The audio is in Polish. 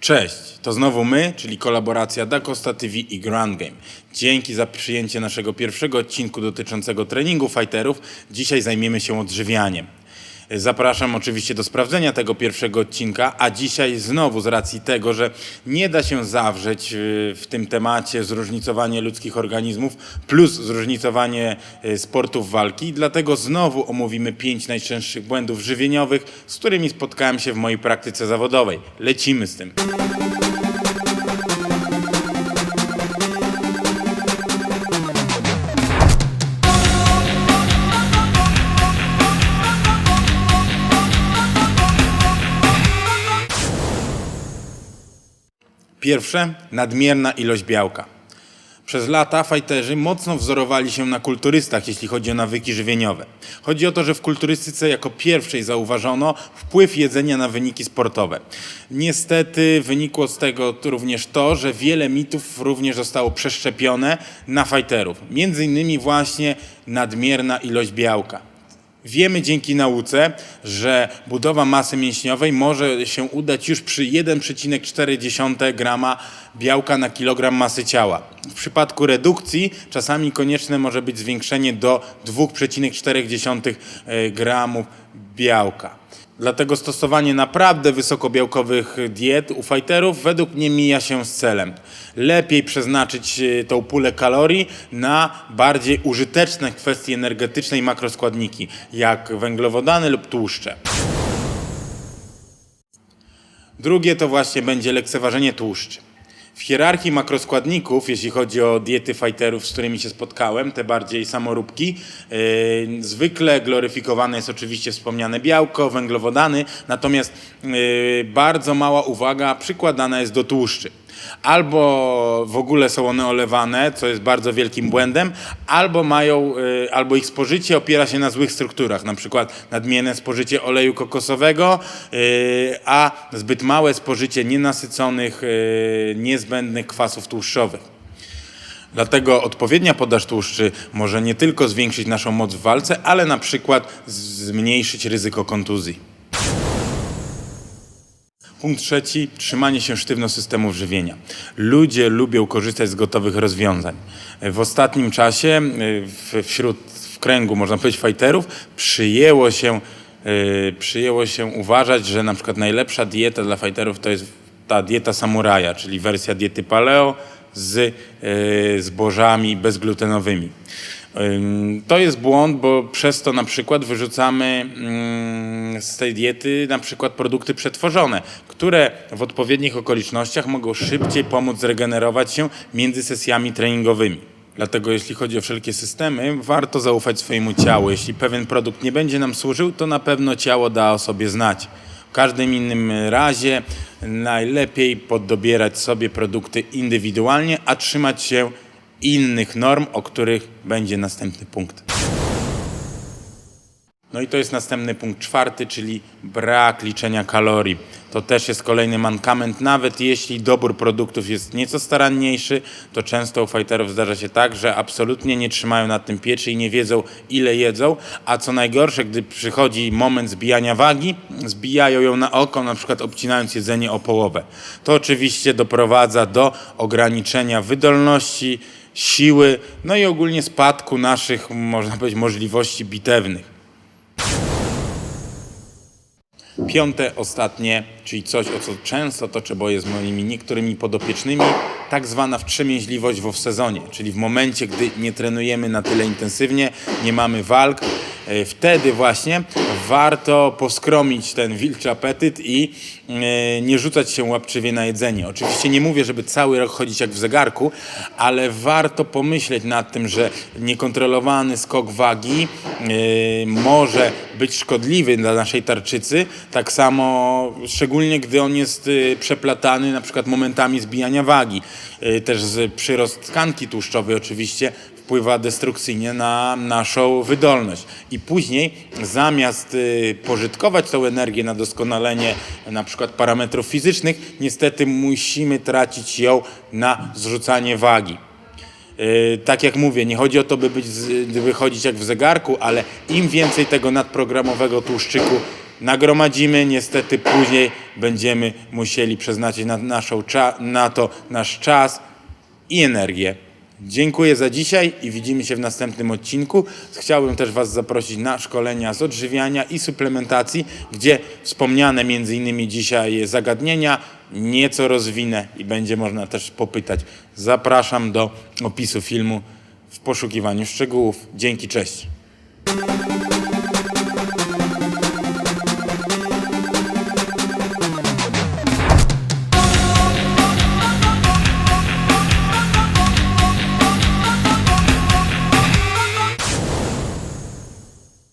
Cześć, to znowu my, czyli kolaboracja Dacosta TV i Grand Game. Dzięki za przyjęcie naszego pierwszego odcinku dotyczącego treningu fighterów. Dzisiaj zajmiemy się odżywianiem. Zapraszam oczywiście do sprawdzenia tego pierwszego odcinka, a dzisiaj znowu z racji tego, że nie da się zawrzeć y, w tym temacie zróżnicowanie ludzkich organizmów plus zróżnicowanie y, sportów walki, dlatego znowu omówimy pięć najczęstszych błędów żywieniowych, z którymi spotkałem się w mojej praktyce zawodowej. Lecimy z tym. Pierwsze, nadmierna ilość białka. Przez lata fajterzy mocno wzorowali się na kulturystach, jeśli chodzi o nawyki żywieniowe. Chodzi o to, że w kulturystyce jako pierwszej zauważono wpływ jedzenia na wyniki sportowe. Niestety wynikło z tego również to, że wiele mitów również zostało przeszczepione na fajterów. Między innymi właśnie nadmierna ilość białka. Wiemy dzięki nauce, że budowa masy mięśniowej może się udać już przy 1,4 grama białka na kilogram masy ciała. W przypadku redukcji czasami konieczne może być zwiększenie do 2,4 gramów białka. Dlatego stosowanie naprawdę wysokobiałkowych diet u fighterów według mnie mija się z celem. Lepiej przeznaczyć e, tą pulę kalorii na bardziej użyteczne kwestie energetyczne i makroskładniki, jak węglowodany lub tłuszcze. Drugie to właśnie będzie lekceważenie tłuszczy. W hierarchii makroskładników, jeśli chodzi o diety fighterów, z którymi się spotkałem, te bardziej samoróbki, yy, zwykle gloryfikowane jest oczywiście wspomniane białko, węglowodany, natomiast yy, bardzo mała uwaga przykładana jest do tłuszczy. Albo w ogóle są one olewane, co jest bardzo wielkim błędem, albo mają, y, albo ich spożycie opiera się na złych strukturach, na przykład nadmierne spożycie oleju kokosowego, y, a zbyt małe spożycie nienasyconych, y, niezbędnych kwasów tłuszczowych. Dlatego odpowiednia podaż tłuszczy może nie tylko zwiększyć naszą moc w walce, ale na przykład zmniejszyć ryzyko kontuzji. Punkt trzeci, trzymanie się sztywno systemów żywienia. Ludzie lubią korzystać z gotowych rozwiązań. W ostatnim czasie wśród w kręgu, można powiedzieć, fighterów przyjęło się, y, przyjęło się uważać, że na przykład najlepsza dieta dla fighterów to jest ta dieta samuraja, czyli wersja diety paleo z y, zbożami bezglutenowymi. To jest błąd, bo przez to na przykład wyrzucamy mm, z tej diety na przykład produkty przetworzone, które w odpowiednich okolicznościach mogą szybciej pomóc zregenerować się między sesjami treningowymi. Dlatego jeśli chodzi o wszelkie systemy, warto zaufać swojemu ciału. Jeśli pewien produkt nie będzie nam służył, to na pewno ciało da o sobie znać. W każdym innym razie najlepiej podobierać sobie produkty indywidualnie, a trzymać się innych norm, o których będzie następny punkt. No i to jest następny punkt czwarty, czyli brak liczenia kalorii. To też jest kolejny mankament. Nawet jeśli dobór produktów jest nieco staranniejszy, to często u fighterów zdarza się tak, że absolutnie nie trzymają nad tym pieczy i nie wiedzą ile jedzą, a co najgorsze, gdy przychodzi moment zbijania wagi, zbijają ją na oko, na przykład obcinając jedzenie o połowę. To oczywiście doprowadza do ograniczenia wydolności, siły, no i ogólnie spadku naszych, można powiedzieć, możliwości bitewnych. Piąte, ostatnie, czyli coś, o co często toczę boję z moimi niektórymi podopiecznymi, tak zwana wstrzemięźliwość w off-sezonie, czyli w momencie, gdy nie trenujemy na tyle intensywnie, nie mamy walk, wtedy właśnie warto poskromić ten wilczy apetyt i e, nie rzucać się łapczywie na jedzenie. Oczywiście nie mówię, żeby cały rok chodzić jak w zegarku, ale warto pomyśleć nad tym, że niekontrolowany skok wagi e, może być szkodliwy dla naszej tarczycy, tak samo szczególnie gdy on jest przeplatany na przykład momentami zbijania wagi. Też przyrost tkanki tłuszczowej oczywiście wpływa destrukcyjnie na naszą wydolność. I później zamiast y, pożytkować tą energię na doskonalenie na przykład parametrów fizycznych, niestety musimy tracić ją na zrzucanie wagi. Yy, tak jak mówię, nie chodzi o to, by być, by chodzić jak w zegarku, ale im więcej tego nadprogramowego tłuszczyku nagromadzimy. Niestety później będziemy musieli przeznaczyć na, naszą na to nasz czas i energię. Dziękuję za dzisiaj i widzimy się w następnym odcinku. Chciałbym też Was zaprosić na szkolenia z odżywiania i suplementacji, gdzie wspomniane między innymi dzisiaj zagadnienia nieco rozwinę i będzie można też popytać. Zapraszam do opisu filmu w poszukiwaniu szczegółów. Dzięki, cześć.